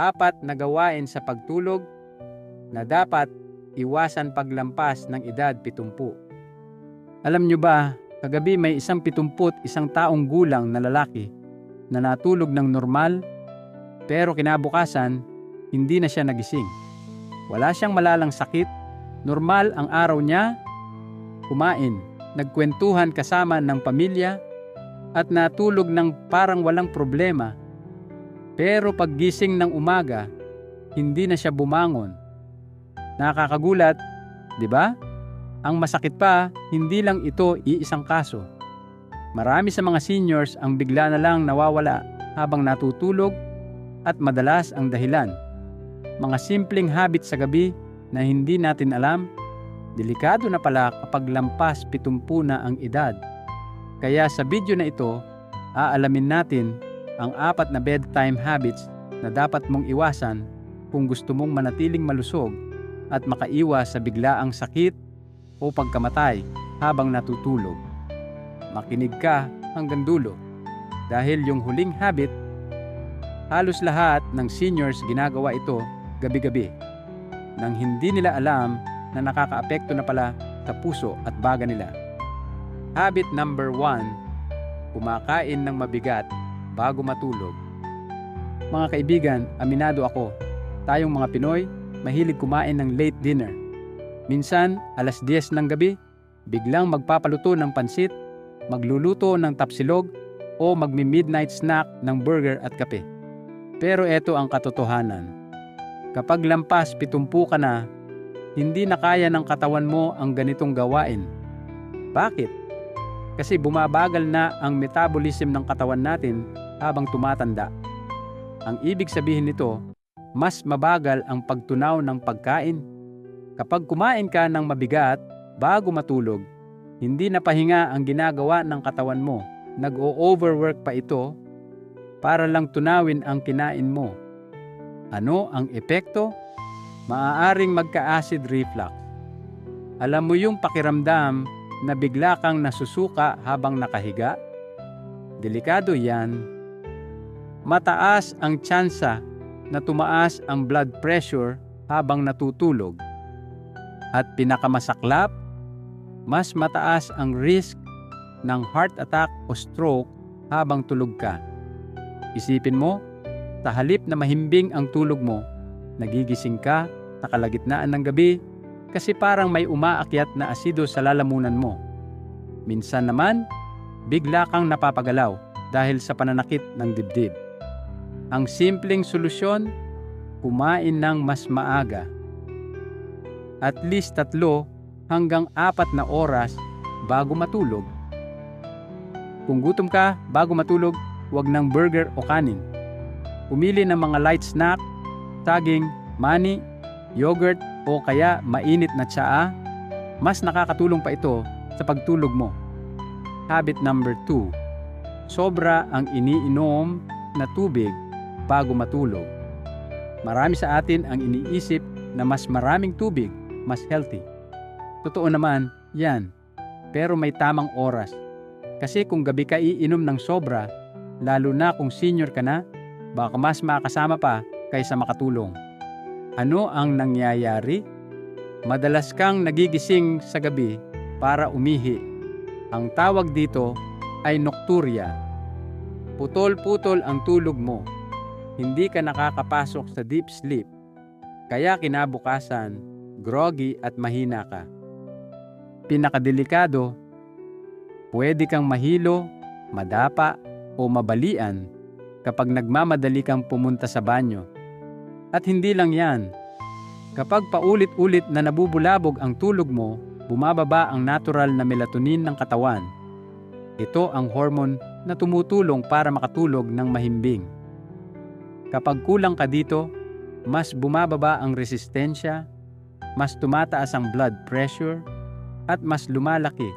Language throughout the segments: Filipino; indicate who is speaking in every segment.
Speaker 1: apat na gawain sa pagtulog na dapat iwasan paglampas ng edad 70. Alam nyo ba, kagabi may isang 70 isang taong gulang na lalaki na natulog ng normal pero kinabukasan hindi na siya nagising. Wala siyang malalang sakit, normal ang araw niya, kumain, nagkwentuhan kasama ng pamilya at natulog ng parang walang problema. Pero paggising ng umaga, hindi na siya bumangon. Nakakagulat, di ba? Ang masakit pa, hindi lang ito iisang kaso. Marami sa mga seniors ang bigla na lang nawawala habang natutulog at madalas ang dahilan. Mga simpleng habit sa gabi na hindi natin alam, delikado na pala kapag lampas 70 na ang edad. Kaya sa video na ito, aalamin natin ang apat na bedtime habits na dapat mong iwasan kung gusto mong manatiling malusog at makaiwas sa biglaang sakit o pagkamatay habang natutulog. Makinig ka hanggang dulo dahil yung huling habit, halos lahat ng seniors ginagawa ito gabi-gabi nang hindi nila alam na nakakaapekto na pala sa puso at baga nila. Habit number 1, kumakain ng mabigat bago matulog. Mga kaibigan, aminado ako, tayong mga Pinoy, mahilig kumain ng late dinner. Minsan, alas 10 ng gabi, biglang magpapaluto ng pansit, magluluto ng tapsilog, o magmi-midnight snack ng burger at kape. Pero ito ang katotohanan. Kapag lampas 70 ka na, hindi na kaya ng katawan mo ang ganitong gawain. Bakit? Kasi bumabagal na ang metabolism ng katawan natin habang tumatanda. Ang ibig sabihin nito, mas mabagal ang pagtunaw ng pagkain. Kapag kumain ka ng mabigat bago matulog, hindi na pahinga ang ginagawa ng katawan mo. Nag-o-overwork pa ito para lang tunawin ang kinain mo. Ano ang epekto? Maaaring magka-acid reflux. Alam mo yung pakiramdam na bigla kang nasusuka habang nakahiga? Delikado yan. Mataas ang tsansa na tumaas ang blood pressure habang natutulog. At pinakamasaklap, mas mataas ang risk ng heart attack o stroke habang tulog ka. Isipin mo, sa halip na mahimbing ang tulog mo, nagigising ka sa kalagitnaan ng gabi kasi parang may umaakyat na asido sa lalamunan mo. Minsan naman, bigla kang napapagalaw dahil sa pananakit ng dibdib. Ang simpleng solusyon, kumain ng mas maaga. At least tatlo hanggang apat na oras bago matulog. Kung gutom ka bago matulog, huwag ng burger o kanin. Pumili ng mga light snack, saging, mani, yogurt o kaya mainit na tsaa. Mas nakakatulong pa ito sa pagtulog mo. Habit number 2. Sobra ang iniinom na tubig bago matulog. Marami sa atin ang iniisip na mas maraming tubig, mas healthy. Totoo naman, yan. Pero may tamang oras. Kasi kung gabi ka iinom ng sobra, lalo na kung senior ka na, baka mas makasama pa kaysa makatulong. Ano ang nangyayari? Madalas kang nagigising sa gabi para umihi. Ang tawag dito ay nocturia. Putol-putol ang tulog mo. Hindi ka nakakapasok sa deep sleep. Kaya kinabukasan, groggy at mahina ka. Pinakadelikado, pwede kang mahilo, madapa o mabalian kapag nagmamadali kang pumunta sa banyo. At hindi lang yan. Kapag paulit-ulit na nabubulabog ang tulog mo, bumababa ang natural na melatonin ng katawan. Ito ang hormone na tumutulong para makatulog ng mahimbing. Kapag kulang ka dito, mas bumababa ang resistensya, mas tumataas ang blood pressure, at mas lumalaki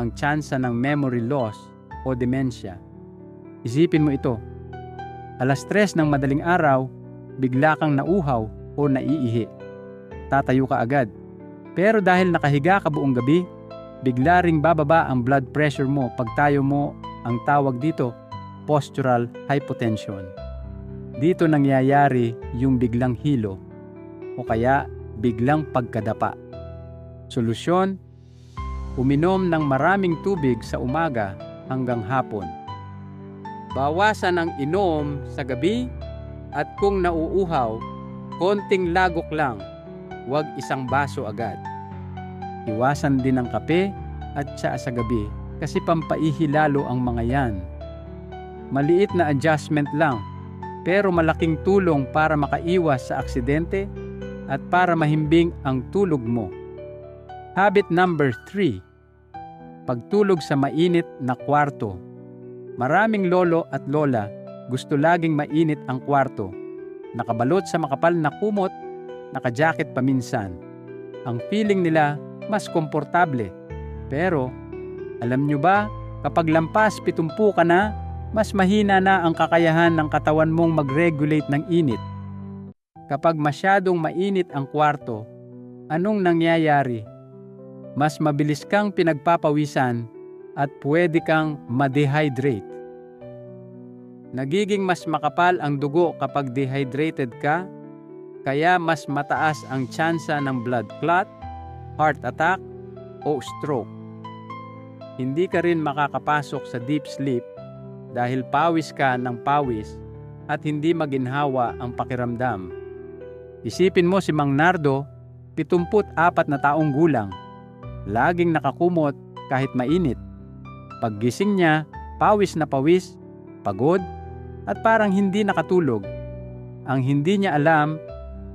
Speaker 1: ang tsansa ng memory loss o dementia. Isipin mo ito. Alas tres ng madaling araw, bigla kang nauhaw o naiihi. Tatayo ka agad. Pero dahil nakahiga ka buong gabi, bigla ring bababa ang blood pressure mo pag tayo mo ang tawag dito, postural hypotension. Dito nangyayari yung biglang hilo o kaya biglang pagkadapa. Solusyon, uminom ng maraming tubig sa umaga hanggang hapon. Bawasan ang inom sa gabi at kung nauuhaw, konting lagok lang, huwag isang baso agad. Iwasan din ang kape at tsa sa gabi kasi pampaihi lalo ang mga yan. Maliit na adjustment lang pero malaking tulong para makaiwas sa aksidente at para mahimbing ang tulog mo. Habit number 3. Pagtulog sa mainit na kwarto. Maraming lolo at lola gusto laging mainit ang kwarto. Nakabalot sa makapal na kumot, nakajacket paminsan. Ang feeling nila mas komportable. Pero, alam nyo ba, kapag lampas pitumpu ka na, mas mahina na ang kakayahan ng katawan mong mag-regulate ng init. Kapag masyadong mainit ang kwarto, anong nangyayari? Mas mabilis kang pinagpapawisan at pwede kang ma-dehydrate. Nagiging mas makapal ang dugo kapag dehydrated ka, kaya mas mataas ang tsansa ng blood clot, heart attack, o stroke. Hindi ka rin makakapasok sa deep sleep dahil pawis ka ng pawis at hindi maginhawa ang pakiramdam. Isipin mo si Mang Nardo, 74 na taong gulang. Laging nakakumot kahit mainit. Paggising niya, pawis na pawis, pagod, at parang hindi nakatulog. Ang hindi niya alam,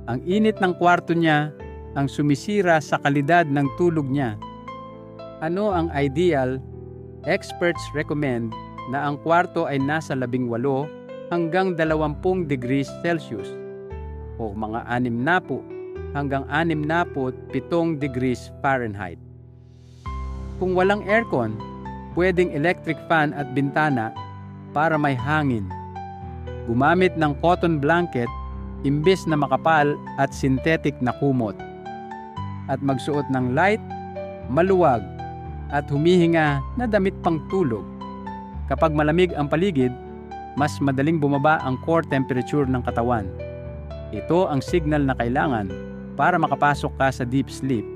Speaker 1: ang init ng kwarto niya ang sumisira sa kalidad ng tulog niya. Ano ang ideal? Experts recommend na ang kwarto ay nasa 18 hanggang 20 degrees Celsius o mga 60 hanggang 67 degrees Fahrenheit. Kung walang aircon, pwedeng electric fan at bintana para may hangin gumamit ng cotton blanket imbes na makapal at synthetic na kumot. At magsuot ng light, maluwag, at humihinga na damit pang tulog. Kapag malamig ang paligid, mas madaling bumaba ang core temperature ng katawan. Ito ang signal na kailangan para makapasok ka sa deep sleep.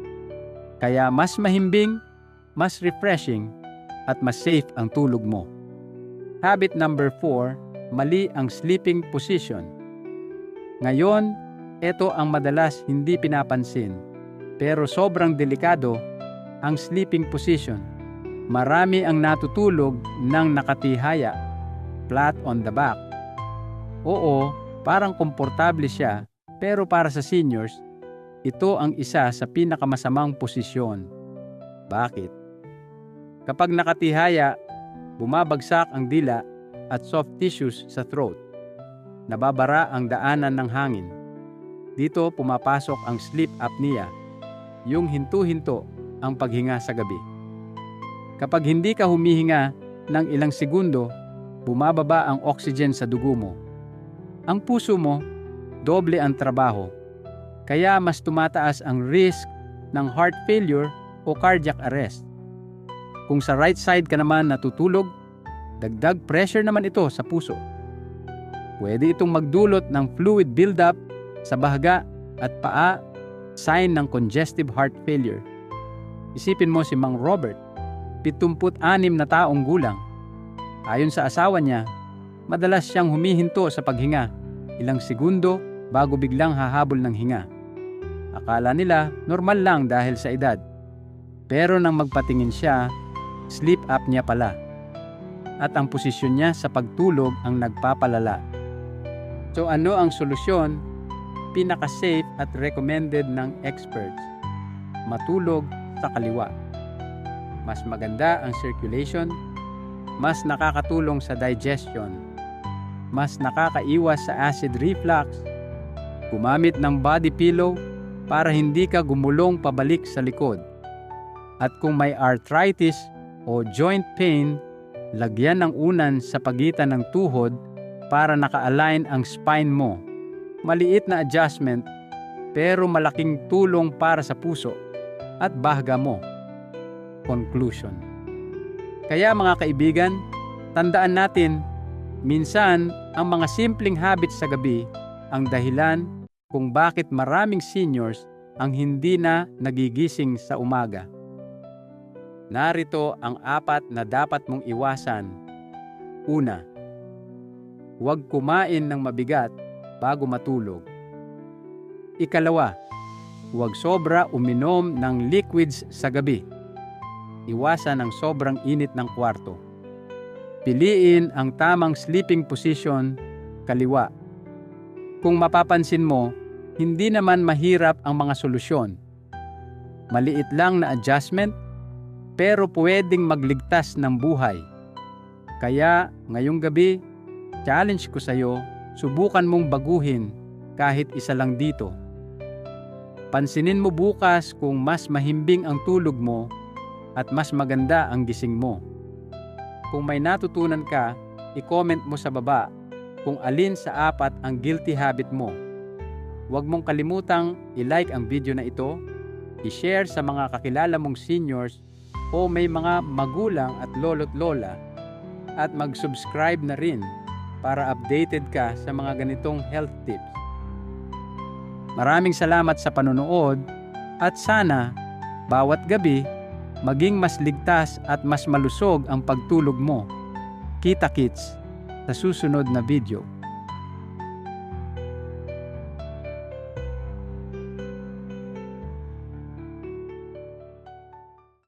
Speaker 1: Kaya mas mahimbing, mas refreshing, at mas safe ang tulog mo. Habit number 4 mali ang sleeping position. Ngayon, ito ang madalas hindi pinapansin, pero sobrang delikado ang sleeping position. Marami ang natutulog ng nakatihaya, flat on the back. Oo, parang komportable siya, pero para sa seniors, ito ang isa sa pinakamasamang posisyon. Bakit? Kapag nakatihaya, bumabagsak ang dila at soft tissues sa throat. Nababara ang daanan ng hangin. Dito pumapasok ang sleep apnea, yung hinto-hinto ang paghinga sa gabi. Kapag hindi ka humihinga ng ilang segundo, bumababa ang oxygen sa dugo mo. Ang puso mo, doble ang trabaho. Kaya mas tumataas ang risk ng heart failure o cardiac arrest. Kung sa right side ka naman natutulog, Dagdag pressure naman ito sa puso. Pwede itong magdulot ng fluid buildup sa bahaga at paa, sign ng congestive heart failure. Isipin mo si Mang Robert, 76 na taong gulang. Ayon sa asawa niya, madalas siyang humihinto sa paghinga, ilang segundo bago biglang hahabol ng hinga. Akala nila normal lang dahil sa edad. Pero nang magpatingin siya, sleep apnea pala at ang posisyon niya sa pagtulog ang nagpapalala. So ano ang solusyon? Pinaka-safe at recommended ng experts. Matulog sa kaliwa. Mas maganda ang circulation, mas nakakatulong sa digestion, mas nakakaiwas sa acid reflux, gumamit ng body pillow para hindi ka gumulong pabalik sa likod. At kung may arthritis o joint pain, Lagyan ng unan sa pagitan ng tuhod para naka-align ang spine mo. Maliit na adjustment pero malaking tulong para sa puso at bahga mo. Conclusion Kaya mga kaibigan, tandaan natin, Minsan, ang mga simpleng habits sa gabi ang dahilan kung bakit maraming seniors ang hindi na nagigising sa umaga. Narito ang apat na dapat mong iwasan. Una, huwag kumain ng mabigat bago matulog. Ikalawa, huwag sobra uminom ng liquids sa gabi. Iwasan ang sobrang init ng kwarto. Piliin ang tamang sleeping position kaliwa. Kung mapapansin mo, hindi naman mahirap ang mga solusyon. Maliit lang na adjustment, pero pwedeng magligtas ng buhay. Kaya ngayong gabi, challenge ko sa iyo, subukan mong baguhin kahit isa lang dito. Pansinin mo bukas kung mas mahimbing ang tulog mo at mas maganda ang gising mo. Kung may natutunan ka, i-comment mo sa baba kung alin sa apat ang guilty habit mo. Huwag mong kalimutang i-like ang video na ito, i-share sa mga kakilala mong seniors o may mga magulang at lolo't lola at mag-subscribe na rin para updated ka sa mga ganitong health tips. Maraming salamat sa panonood at sana bawat gabi maging mas ligtas at mas malusog ang pagtulog mo. Kita kits sa susunod na video.